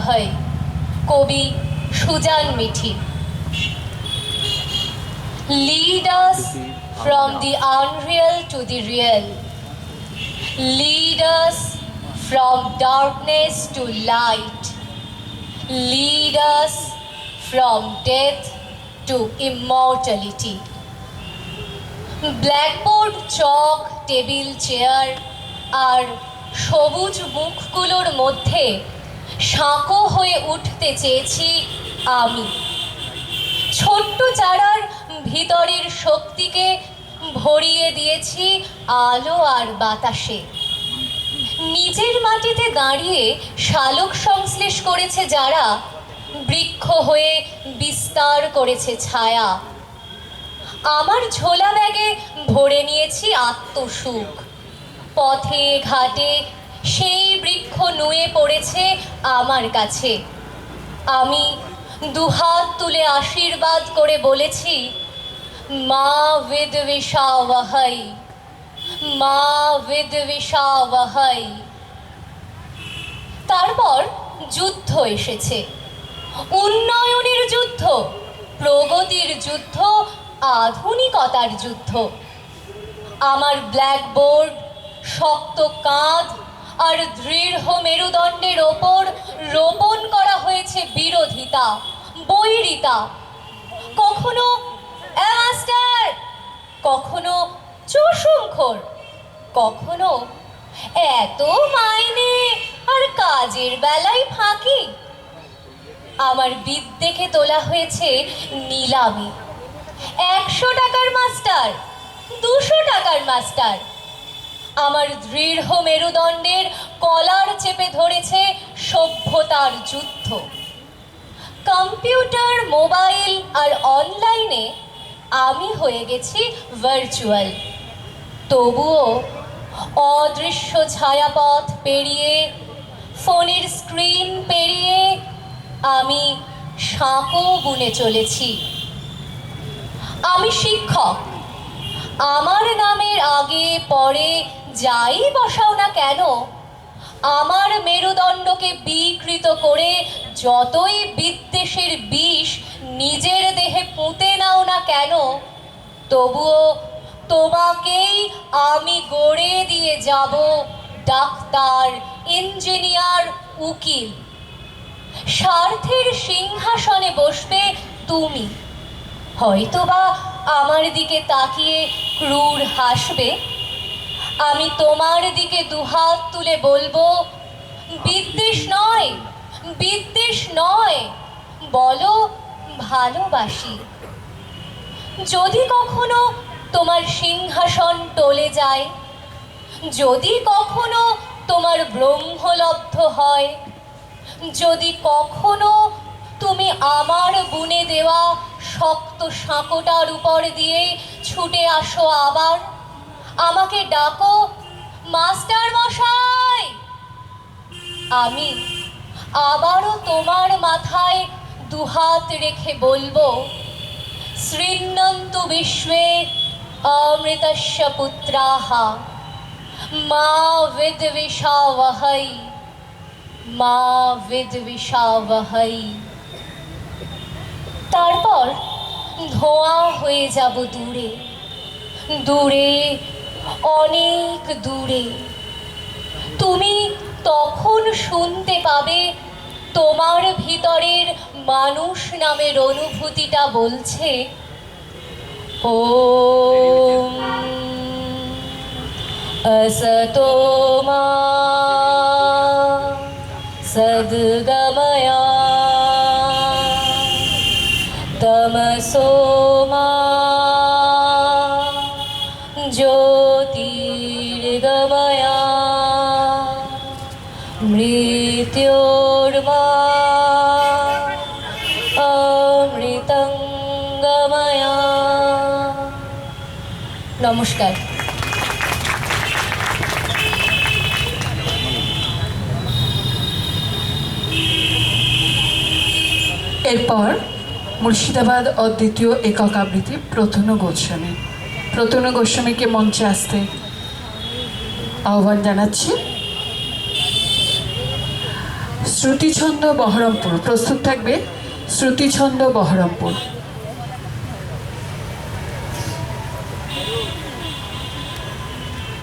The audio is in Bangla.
হয় কবি Sujan Mithi lead us from the unreal to the real lead us from darkness to light lead us from death to immortality blackboard chalk table chair আর সবুজ মুখগুলোর মধ্যে সাঁকো হয়ে উঠতে চেয়েছি আমি। ছোট্ট চারার ভিতরের শক্তিকে ভরিয়ে দিয়েছি আলো আর বাতাসে। নিজের মাটিতে দাঁড়িয়ে শালক সংশ্লেষ করেছে যারা, বৃক্ষ হয়ে বিস্তার করেছে ছায়া। আমার ঝোলা ব্যাগে ভরে নিয়েছি আত্মসুখ। পথে ঘাটে সেই বৃক্ষ নুয়ে পড়েছে আমার কাছে। আমি দুহাত তুলে আশীর্বাদ করে বলেছি, মা বিদ বিশাবহাই মা বিদ বিশাবহাই তারপর যুদ্ধ এসেছে। উন্নয়নের যুদ্ধ, প্রগতির যুদ্ধ, আধুনিকতার যুদ্ধ। আমার ব্ল্যাকবোর্ড, শক্ত কাঁধ আর দৃঢ় মেরুদণ্ডের ওপর রোপণ করা হয়েছে বিরোধিতা, বৈরিতা। কখনো "এ মাস্টার কখনো চুষুমখোর কখনো এত মাইনে আর কাজের বেলায় ফাঁকি। আমার বিদ দেখে তোলা হয়েছে নিলামি। একশো টাকার মাস্টার, দুশো টাকার মাস্টার। আমার দৃঢ় মেরুদণ্ডের কলার চেপে ধরেছে সভ্যতার যুদ্ধ। কম্পিউটার, মোবাইল আর অনলাইনে আমি হয়ে গেছি ভার্চুয়াল। তবুও অদৃশ্য ছায়াপথ পেরিয়ে, ফোনের স্ক্রিন পেরিয়ে আমি সাঁকো বুনে চলেছি। আমি শিক্ষক আমার নামের আগে পরে যাই বসাও না কেন? আমার মেরুদণ্ডকে বিকৃত করে যতই বিদ্বেষের বিষ নিজের দেহে পুঁতে নাও না কেন? তবুও তোমাকেই আমি গড়ে দিয়ে যাব ডাক্তার, ইঞ্জিনিয়ার, উকিল। স্বার্থের সিংহাসনে বসবে তুমি। হয়তোবা আমার দিকে তাকিয়ে ক্রূর হাসবে। আমি তোমার দিকে দুহাত তুলে বলব, বিদ্বেষ নয় বিদ্বেষ নয়, বলো ভালোবাসি। যদি কখনো তোমার সিংহাসন টলে যায়, যদি কখনো তোমার ব্রহ্মলব্ধ হয়, যদি কখনো তুমি আমার বুনে দেওয়া শক্ত সাঁকোটার উপর দিয়ে ছুটে আসো আবার। আমাকে ডাকো, মাস্টার মশাই! আমি আবারও তোমার মাথায় দুহাত রেখে বলব, শ্রীনন্তু বিশ্বে অমৃতস্য পুত্রাহা, মা বিদ্বিষাবহৈ মা বিদ্বিষাবহৈ। তারপর ধোঁয়া হয়ে যাব দূরে দূরে, অনেক দূরে। তুমি তখন শুনতে পাবে তোমার ভিতরের মানুষ নামের অনুভূতিটা বলছে ও তোমার নমস্কার এরপর মুর্শিদাবাদ অদ্বিতীয় একক আবৃত্তি প্রথন গোস্বামী। প্রথন গোস্বামীকে মঞ্চে আসতে আহ্বান জানাচ্ছি। শ্রুতিছন্দ বহরমপুর। প্রস্তুত থাকবে শ্রুতিছন্দ বহরমপুর।